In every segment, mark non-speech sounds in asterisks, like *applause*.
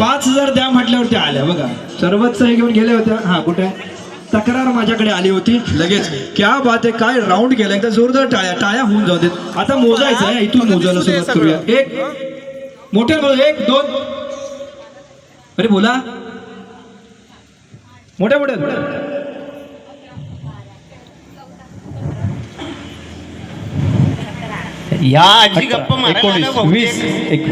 पाच हजार द्या म्हटल्यावरती आल्या बघा. सर्वच हे घेऊन गेल्या होत्या. हा कुठे? तक्रार माझ्याकडे आली होती. लगेच. *laughs* क्या बात आहे काय राऊंड केला. एकदा जोरदार टाळ्या टाळ्या होऊन जाऊ देत. आता मोजायचं आहे इथून मोजायला सुरुवात करूया. एक मोठे बोल एक दोन. अरे बोला. मोठ्या मोठ्या या आजी गप्पा मारायला एकोणीस. वीस एक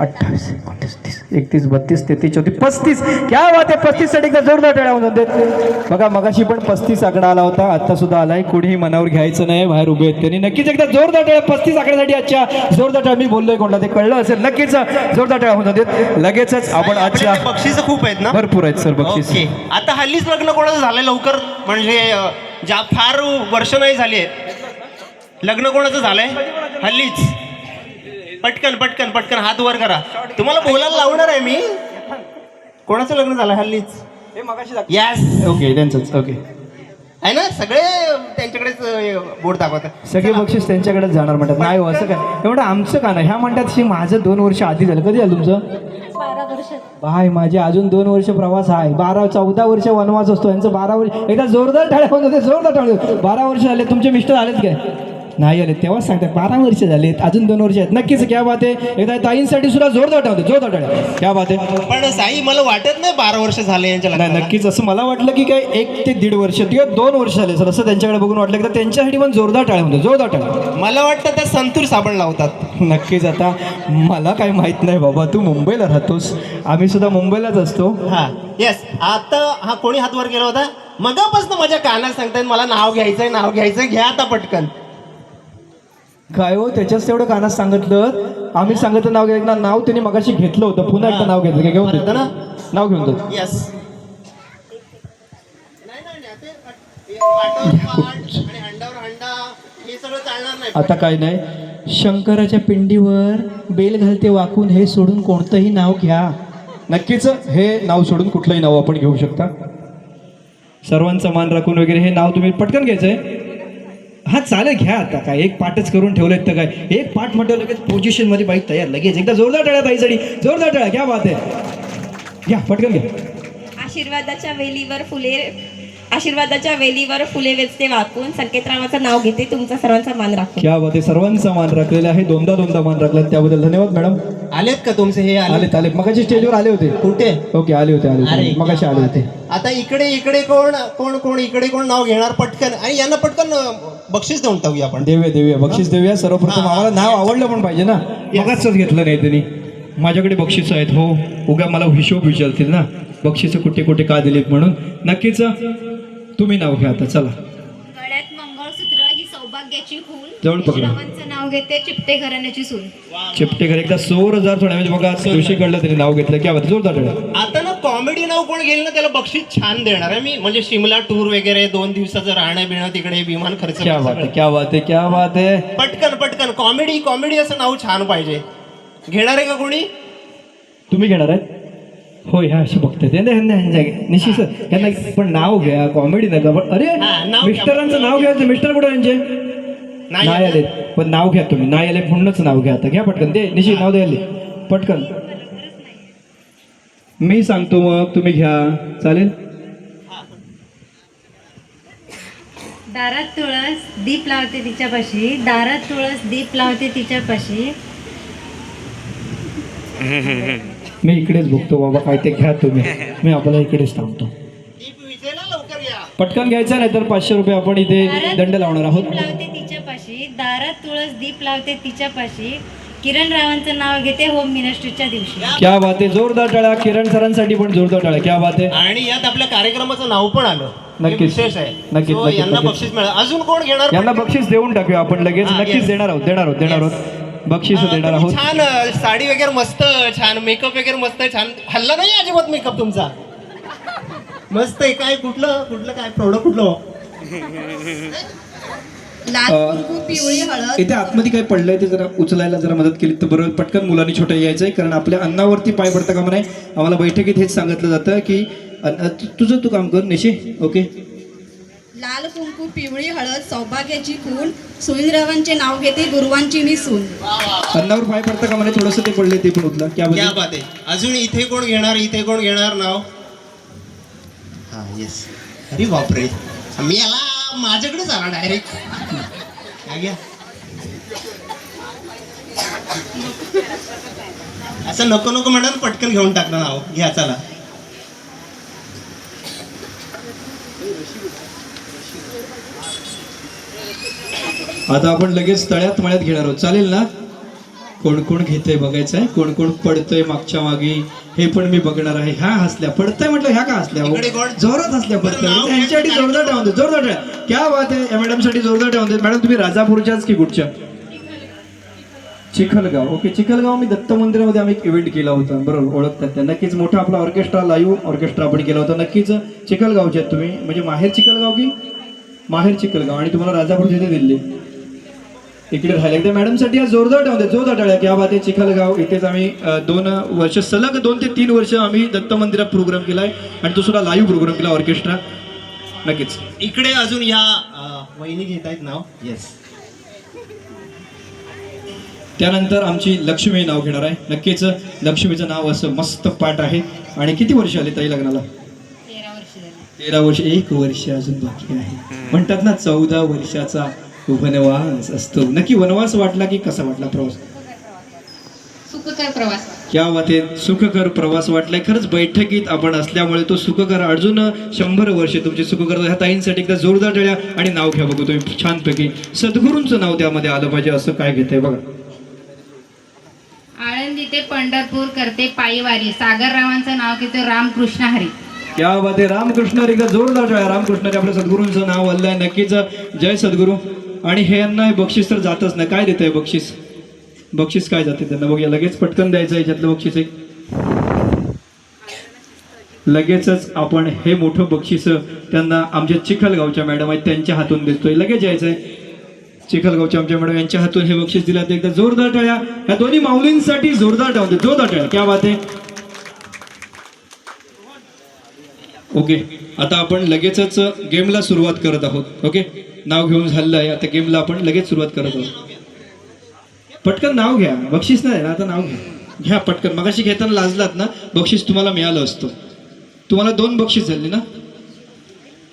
अठ्ठावीस एकोणतीस तीस एकतीस बत्तीस तेहतीस चौतीस पस्तीस. क्या बात आहे पस्तीससाठी एकदा जोरदार टाळ्या होऊन देत बघा मगाशी पण पस्तीस आकडा आला होता आता सुद्धा आलाय. कुणीही मनावर घ्यायचं नाही बाहेर उभे आहेत त्यांनी. नक्कीच एकदा जोरदार टाळ्या पस्तीस आकड्यासाठी आजच्या जोरदार टाळ्या. मी बोललोय कोणला ते कळलं असेल. नक्कीच जोरदार टाळ्या होऊन देत. लगेचच आपण आजच्या बक्षिसं खूप आहेत ना? भरपूर आहेत सर बक्षीस. आता हल्लीच लग्न कोणाचं झालंय लवकर? म्हणजे ज्या फार वर्ष नाही झाली. आहेत लग्न कोणाचं झालंय? हल्लीच. पटकन पटकन पटकन हात वर करा. तुम्हाला बोलायला लावणार आहे मी. कोणाचं लग्न झालं? हल्लीच. यस ओके त्यांचंच. ओके आहे ना? सगळे त्यांच्याकडेच बोर्ड दाखवतात. सगळे बक्षीस त्यांच्याकडेच जाणार म्हणतात. नाही हो, असं काय? एवढं आमचं का नाही? ह्या म्हणतात की माझं दोन वर्ष आधी झालं. कधी झालं तुमचं? बाय माझे अजून दोन वर्ष प्रवास आहे. बारा चौदा वर्ष वनवास असतो. यांचं बारा वर्ष एकदा जोरदार टाळ्या होत होते जोरदार टाळ्या बारा वर्ष झाले. तुमचे मिस्टर आलेत काय? नाही आले. तेव्हाच सांगतात बारा वर्ष झालेत अजून दोन वर्ष आहेत. नक्कीच क्या बात. आहे एकदा ताईंसाठी सुद्धा जोरदार टाळते जोरदार टाळ्या क्या बात. आहे पण साई मला वाटत नाही बारा वर्ष झाले यांच्या नाही लग्नाला. नक्कीच असं मला वाटलं की काय एक ते दीड वर्ष किंवा दोन वर्ष झाले सर असं त्यांच्याकडे बघून वाटलं की त्यांच्यासाठी पण जोरदार टाळ्या होते जोरदार टाळ्या मला वाटतं त्या संतूर साबण लावतात. नक्कीच आता मला काही माहीत नाही बाबा तू मुंबईला राहतोस. आम्ही सुद्धा मुंबईलाच असतो. हा येस आता हा कोणी हात वर केला होता? मगापासून माझ्या कानात सांगतायत मला नाव घ्यायचंय नाव घ्यायचंय घ्या आता पटकन. काय हो त्याच्याच तेवढं कानात सांगितलं. आम्ही सांगितलं नाव घ्यायचं ना नाव त्यांनी मगाशी घेतलं होतं. पुन्हा एकदा नाव घेतलं. घेऊन देतो ना? नाव घेऊन जातो येस आता काय नाही. शंकराच्या पिंडीवर बेल घालते वाकून हे सोडून कोणतंही नाव घ्या. नक्कीच हे नाव सोडून कुठलंही नाव आपण घेऊ शकता. सर्वांचा मान राखून वगैरे हे नाव तुम्ही पटकन घ्यायचंय. हा चालेल घ्या आता काय. एक पाठच करून ठेवलेत तर काय. एक पाठ म्हटलं लगेच पोझिशनमध्ये बाईक तयार लगेच. एकदा जोरदार टाळ्या ताईसाठी जोरदार टाळ्या घ्या बात आहे. घ्या पटकन घ्या. आशीर्वादाच्या वेलीवर फुले आशीर्वादाच्या वेलीवर फुले वेचते वाकून. संकेतरावाचं नाव घेते. तुमचा सर्वांचा मान राखून. क्या बात आहे सर्वांचा मान राखलेला आहे. दोनदा दोनदा मान राखला त्याबद्दल धन्यवाद मॅडम. आलेत का तुमचे? हे आले आले आले मगाशी स्टेजवर आले होते. कुठे? ओके आले होते आले अरे होते मगाशी आले होते. आता इकडे इकडे कोण कोण कोण इकडे कोण नाव घेणार? पटकन. आणि यांना पटकन अं, बक्षीस देऊन टाकूया आपण. देऊया देऊया. बक्षीस देऊया. सर्वप्रथम आम्हाला नाव आवडलं पण पाहिजे ना. मगाच घेतलं नाही त्यांनी. माझ्याकडे बक्षीस आहेत हो. उगा मला हिशोब विचारतील ना. बक्षीस कुठे कुठे का दिलीत म्हणून नक्कीच तुम्ही नाव घ्या आता चला. गळ्यात मंगळसूत्र ही सौभाग्याची खून जवळ पकडा. श्रावणचं नाव घेते चिपटे घराण्याची सून. चिपटे घर एकदा सोर हजार थोड्या म्हणजे बघा जोशीकडलं त्यांनी नाव घेतलं. क्या बात जोरदार टाळ्या. आता ना कॉमेडी नाव कोण घेईल ना त्याला बक्षीस छान देणार आहे मी. म्हणजे शिमला टूर वगैरे दोन दिवसाचं राहणं बिणं तिकडे विमान खर्च क्या बात सगळं. आहे क्या बात आहे क्या बात आहे. पटकन पटकन. कॉमेडी कॉमेडी असं नाव छान पाहिजे. घेणार आहे का कोणी? तुम्ही घेणार आहेत? होय ह्या अशी बघते निश्चित सर यांना पण नाव घ्या कॉमेडी नका. पण अरे हा, नाव घ्या. मिस्टरांचं नाव घ्यायचं मिस्टर कुठे यांचे? नाही आले. पण नाव घ्या तुम्ही. नाही आले म्हणूनच नाव घ्या आता. घ्या पटकन. ते निश्चित नाव द्यायला पटकन. मी सांगतो मग तुम्ही घ्या. चालेल? दारात तुळस दीप लावते तिच्यापाशी. दारात तुळस दीप लावते तिच्यापाशी. *laughs* मी इकडेच बघतो बाबा काय ते घ्या तुम्ही. *laughs* मी आपल्याला इकडेच थांबतो. दीप विजेला लवकर या पटकन घ्यायचं नाही तर पाचशे रुपये आपण इथे दंड लावणार आहोत. दीप लावते तिच्यापाशी दारात तुळस दीप लावते तिच्यापाशी. किरण रावांचं नाव घेते होम मिनिस्ट्रीच्या दिवशी. क्या बात आहे. जोरदार टाळ्या. किरण सरांसाठी पण जोरदार टाळ्या. क्या बात आहे. आणि यात आपल्या कार्यक्रमाचं नाव पण आलं. नक्कीच. विशेष आहे. नक्कीच, So, नक्कीच, यांना नक्कीच. बक्षीस मिळालं. अजून कोण घेणार? यांना बक्षीस देऊन टाकूया आपण लगेच. हा, नक्कीच yes. देणार आहोत देणार आहोत देणार आहोत. बक्षीस देणार आहोत. छान साडी वगैरे मस्त छान मेकअप वगैरे मस्त छान. हल्ला नाही अजिबात मेकअप तुमचा? मस्त आहे काय कुठलं कुठलं काय प्रोडक्ट कुठलं? लाल कुंकू पिवळी हळद इथे आतमध्ये काय पडलंय ते जरा उचलायला जरा मदत केली तर बरोबर पटकन मुलांनी छोटं यायचंय कारण आपल्या अन्नावरती पाय पडता कामा नाही आम्हाला बैठकीत हेच सांगितलं जातं की तुझं तू काम कर निशी ओके? लाल कुंकू पिवळी हळद सौभाग्याची खून सुनीलरावांचे नाव घेते गुरुवांची मी सून अन्नावर पाय पडतं का? म्हणे थोडंसं ते पडले ते पण उतला क्या क्या बोलले? बात आहे अजून इथे कोण घेणार? इथे कोण घेणार नाव? हा येस अरे बापरे. मी याला माझ्याकडेच आला डायरेक्ट घ्या. असं नको नको म्हणा पटकन घेऊन टाकलं नाव. घ्या चला. आता आपण लगेच तळ्यात मळ्यात घेणार आहोत. चालेल ना? कोण कोण घेतंय बघायचं आहे कोण कोण पडतंय मागच्या मागे? हे पण मी बघणार आहे. ह्या हसल्या. पडतंय म्हटलं ह्या का हसल्या? हो? जोरात हसल्या पडतंय. त्यांच्यासाठी घेतलं जोरदार ठेवून दे जोरदार ठेवा क्या बात आहे. या मॅडमसाठी जोरदार ठेवून दे. मॅडम तुम्ही राजापूरच्याच की कुठच्या? चिखलगाव. ओके चिखलगाव मी दत्त मंदिरामध्ये आम्ही एक इव्हेंट केला होता. बरोबर ओळखतात त्या. नक्कीच मोठा आपला ऑर्केस्ट्रा लाईव्ह ऑर्केस्ट्रा आपण केला होता. नक्कीच चिखलगावचे आहेत तुम्ही. म्हणजे माहेर चिखलगाव की? माहेर चिखलगाव आणि तुम्हाला राजापूर जिथे दिल्ली. इकडे राहिले. एकदा मॅडमसाठी आज जोरदार ठेवते जोरदार टाळ्या बात आहे. चिखलगाव इथेच आम्ही दोन वर्ष सलग दोन ते तीन वर्ष आम्ही दत्त मंदिरात प्रोग्राम केलाय आणि तो सुद्धा लाईव्ह प्रोग्राम केला ऑर्केस्ट्रा नक्कीच. इकडे अजून या वहिनी घेत आहेत नाव. येस त्यानंतर आमची लक्ष्मी नाव घेणार आहे. नक्कीच लक्ष्मीचं नाव असं मस्त पाठ आहे. आणि किती वर्ष आली ताई लग्नाला? तेरा वर्ष एक वर्ष अजून बाकी आहे. म्हणतात ना चौदा वर्षाचा वनवास असतो. नक्की वनवास वाटला की कसा वाटला प्रवास? सुखकर प्रवास क्या सुखकर प्रवास वाटलाय. खरंच बैठकीत आपण असल्यामुळे तो सुखकर अजून शंभर वर्ष तुमची सुखकर ह्या ताईंसाठी एकदा जोरदार टाळ्या आणि नाव घ्या बघू तुम्ही छानपैकी. सद्गुरूंचं नाव त्यामध्ये आलं पाहिजे असं काय घेतंय बघा. आळंदी ते पंढरपूर करते पायीवारी. सागररावांचं नाव घेतो रामकृष्ण हरी. क्या बात रामकृष्ण एकदा जोरदार टाळ्या रामकृष्ण आपल्या सद्गुरूंचं नाव आहे नक्कीच जय सद्गुरू. आणि हे यांना हे बक्षीस तर जातच नाही काय देत आहे बक्षीस? बक्षीस काय जाते त्यांना? बघूया. लगेच पटकन द्यायचं आहे याच्यातलं बक्षीस एक. लगेचच आपण हे मोठं बक्षीस त्यांना आमच्या चिखलगावच्या मॅडम आहेत त्यांच्या हातून देतोय लगेच यायचं आहे चिखलगावच्या आमच्या मॅडम यांच्या हातून हे बक्षीस दिलं. ते एकदा जोरदार टाळ्या. ह्या दोन्ही माऊलींसाठी जोरदार टाळ्या. जोरदार टाळ्या. क्या बात आहे. ओके. आता आपण लगेचच गेमला सुरुवात करत आहोत. ओके? नाव घेऊन झालेलं आहे. आता गेमला आपण लगेच सुरुवात करत आहोत. पटकन नाव घ्या. बक्षीस नाही ना आता नाव घ्या. घ्या पटकन. मगाशी घेताना लाजलात ना? बक्षीस तुम्हाला मिळालं असतं. तुम्हाला दोन बक्षीस झाले ना?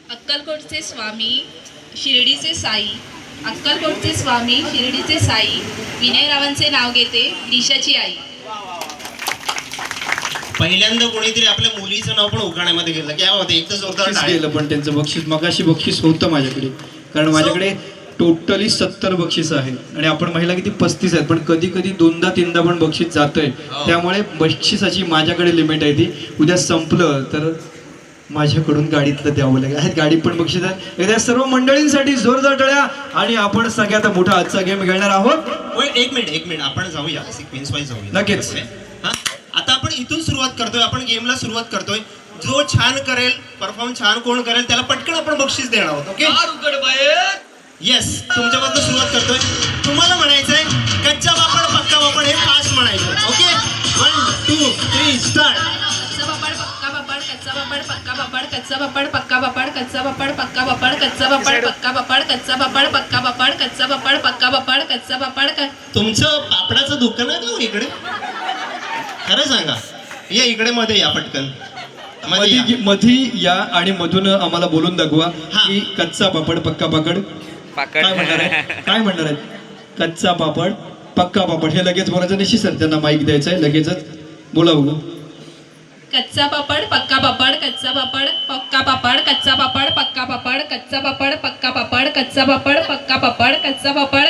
अक्कलकोटचे स्वामी शिर्डीचे साई. अक्कलकोटचे स्वामी शिर्डीचे साई. विनयरावांचे नाव घेते दिशाची आई. पहिल्यांदा कोणीतरी आपल्या मुलीचं नाव पण उखाण्यामध्ये घेतलं क्या होते एक तर जोरदार बक्षीस टाळ्या. गेलं पण त्यांचं बक्षीस. मगाशी बक्षीस होतं माझ्याकडे. कारण माझ्याकडे टोटली सत्तर बक्षीस आहे. आणि आपण महिला किती पस्तीस आहेत पण कधी कधी दोनदा तीनदा पण बक्षीस जातंय. त्यामुळे बक्षिसाची माझ्याकडे लिमिट आहे ती. उद्या संपलं तर माझ्याकडून गाडीतलं द्यावं लागेल. आहेत गाडी पण बक्षीस आहे एकदा सर्व मंडळींसाठी जोरदार टाळ्या आणि आपण सगळ्यात मोठा आजचा गेम खेळणार आहोत. होय, एक मिनिट एक मिनिट. आपण जाऊया. सिक्वेन्स वाईज जाऊया. नक्कीच. हा? आपण इथून सुरुवात करतोय आपण गेमला सुरुवात करतोय. जो छान करेल परफॉर्म छान कोण करेल त्याला पटकन आपण बक्षीस देणार आहोत ओके येस तुमच्यापासून सुरुवात करतोय. तुम्हाला म्हणायचंय कच्चा पापड पक्का पापड हे फास्ट म्हणायचं okay one two three start कच्चा पापड पक्का पापड कच्चा पापड पक्का पापड कच्चा पापड पक्का पापड कच्चा पापड पक्का पापड कच्चा पापड पक्का पापड कच्चा पापड पक्का पापड कच्चा पापड क- तुमचं पापडाचं दुकान आहे का हो इकडे? खरं सांगा. या इकडे मध्ये या पटकन. मध्ये या. मधी मधी या आणि मधून आम्हाला बोलून दाखवा हा. की कच्चा पापड पक्का पापड. काय म्हणणार आहे? काय म्हणणार आहेत कच्चा पापड पक्का पापड. हे लगेच बोलायचं निश्चित सर त्यांना माईक द्यायचं आहे लगेचच. बोला बघू. कच्चा पापड पक्का पापड कच्चा पापड पक्का पापड कच्चा पापड पक्का पापड कच्चा पापड पक्का पापड कच्चा पापड पक्का पापड कच्चा पापड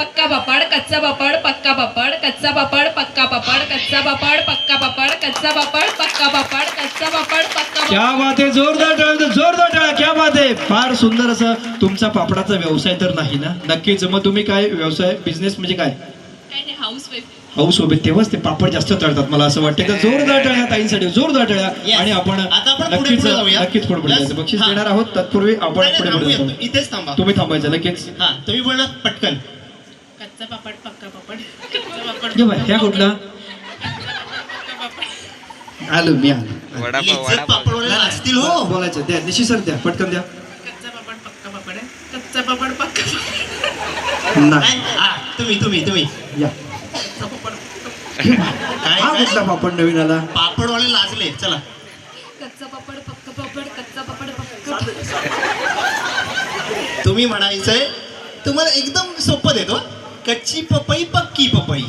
पक्का पापड कच्चा पापड पक्का पापड कच्चा पापड पक्का पापड कच्चा पापड पक्का पापड कच्चा पापड पक्का पापड कच्चा पापड पक्का क्या बात आहे जोरदार टाळ्या जोरदार टाळ्या क्या बात आहे. फार सुंदर असं तुमचा पापडाचा व्यवसाय तर नाही ना? नक्कीच मग तुम्ही काय व्यवसाय बिझनेस म्हणजे काय? काय नाही हाऊस वाईफ हाऊस उभे तेव्हाच ते पापड जास्त तळतात मला असं वाटतं. तर जोरदार टाळ्या ताईंसाठी जोरदार टाळ्या. आणि आपण आता आपण पुढे नक्कीच. नक्कीच पुढे पुढे. जायचं. बक्षीस. देणार आहोत तत्पूर्वी आपण नाही, पुढे पुढे इथेच थांबा. तुम्ही थांबायचं लगेच हा तुम्ही बोलणार पटकन. कच्चा पापड पक्का पापड. कच्चा पापड ह्या कुठला? आलो मी आलो. पापडवाले असतील हो. बोलायचं द्या निशी सर द्या पटकन द्या. कच्चा पापड पक्का पापड आहे. कच्चा पापड पक्का नाही. तुम्ही तुम्ही तुम्ही. या. पापड काय हा पापड. नवीन आला? पापडवाले लाजले चला. कच्चा पापड पक्का पापड कच्चा पापड पक्का तुम्ही म्हणायचंय तुम्हाला एकदम सोपं देतो. कच्ची पपई पक्की पपई.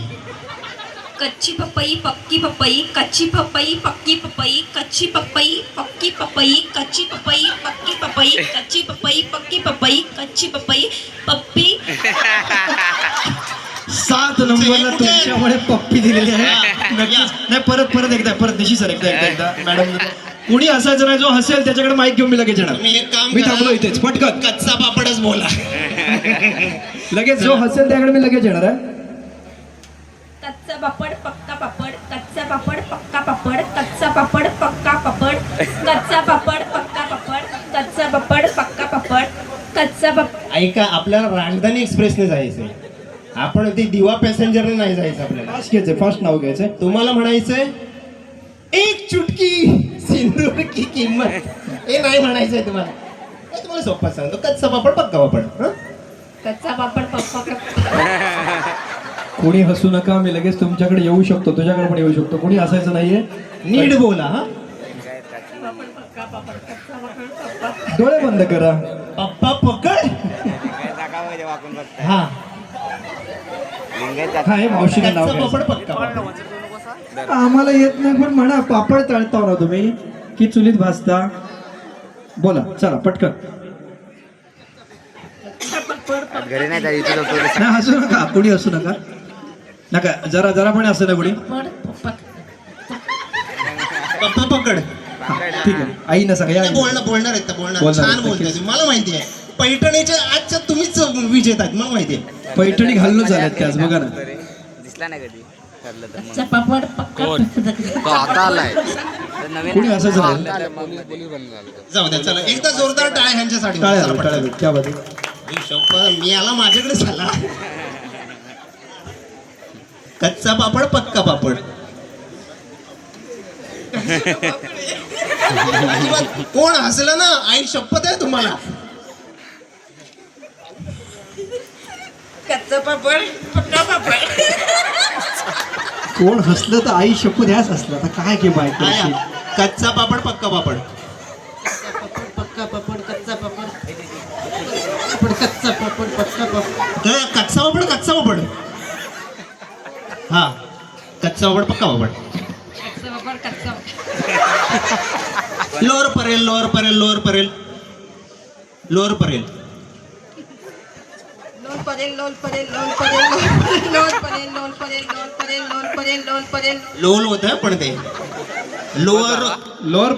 कच्ची पपई पक्की पपई कच्ची पपई पक्की पपई कच्ची पपई पक्की पपई कच्ची पपई पक्की पपई कच्ची पपई पक्की पपई कच्ची पपई पप्पी. सात नंबरला तुमच्यामुळे पप्पी दिलेली आहे. नक्कीच. नाही परत परत एकदा परत दिशी सर एकदा एकदा एकदा. मॅडम कुणी असायचं नाही जो हसेल त्याच्याकडे माईक घेऊन मी लगेच तुम्ही येणार एक काम मी करा. थांबलो इथेच पटकन. कच्चा पापडच बोला. लगेच जो हसेल त्याकडे मी लगेच येणार आहे कच्चा पापड पक्का पापड कच्चा पापड पक्का पापड कच्चा पापड पक्का पापड कच्चा पापड पक्का पापड कच्चा पापड पक्का पापड कच्चा पापड ऐका आपल्याला राजधानी एक्सप्रेसने जायचंय. आपण ते दिवा पॅसेंजरने नाही जायचं आपल्याला. फास्ट घ्यायचंय फास्ट नाव घ्यायचंय. तुम्हाला म्हणायचंय एक चुटकी सिंदूर की किंमत. हे नाही म्हणायचंय तुम्हाला. हे तुम्हाला सोपं सांगतो. कच्चा पापड पक्का पापड. हं? कच्चा पापड पक्का कोणी हसू नका मी लगेच तुमच्याकडे येऊ शकतो. तुझ्याकडे पण येऊ शकतो. कोणी असायचं नाहीये. नीट बोला हा? डोळे बंद करा. पप्पा पकड. हा. हा हे मावशीने नाव कच्चा घ्यायचं. पापड पक्का पापड. आम्हाला येत नाही पण म्हणा पापड तळता ना तुम्ही. की चुलीत भाजता. बोला चला पटकन. घरी नाही नाही हसू नका कोणी हसू नका. नका जरा जरा पण असं ना कोणी. पप्पा पकड. ठीक आहे. आई ना सगळ्या नाही, बोलणार बोलणार आहेत? बोलणार. छान बोलताय. मला माहिती आहे पैठणीच्या आजच्या तुम्हीच विजेत आहेत मला माहिती आहे. पैठणी घालून झाल्यात त्याच बघा ना. दिसला नाही कधी. ठरलं तर मग. तो आता आलाय. तर नवीन कोणी असं झालं? जाऊ द्या चला. एकदा जोरदार टाळ्या ह्यांच्यासाठी टाळ्या चला, टाळ्या पटकन. क्या बात आहे. आई शप्पथ, मी आला माझ्याकडे झाला. कच्चा पापड पक्का पापड. अजिबात कोण हसलं ना आई शपथ आहे तुम्हाला. कच्चा पापड पक्का पापड. कोण हसलं तर आई शपथ ह्याच हसलं आता काय की बायको काय अशी? कच्चा पापड पक्का पापड. तर कच्चा पापड कच्चा पापड. हा. कच्चा पापड पक्का पापड. कच्चा पापड कच्चा lower Parel lower Parel lower Parel. Lower Parel. Loan Parel लोन परेल लोन परेल लोन परेल लोन परेल लोन परेल लोन परेल लोन परेल लोल होत पण ते लोअर लोअर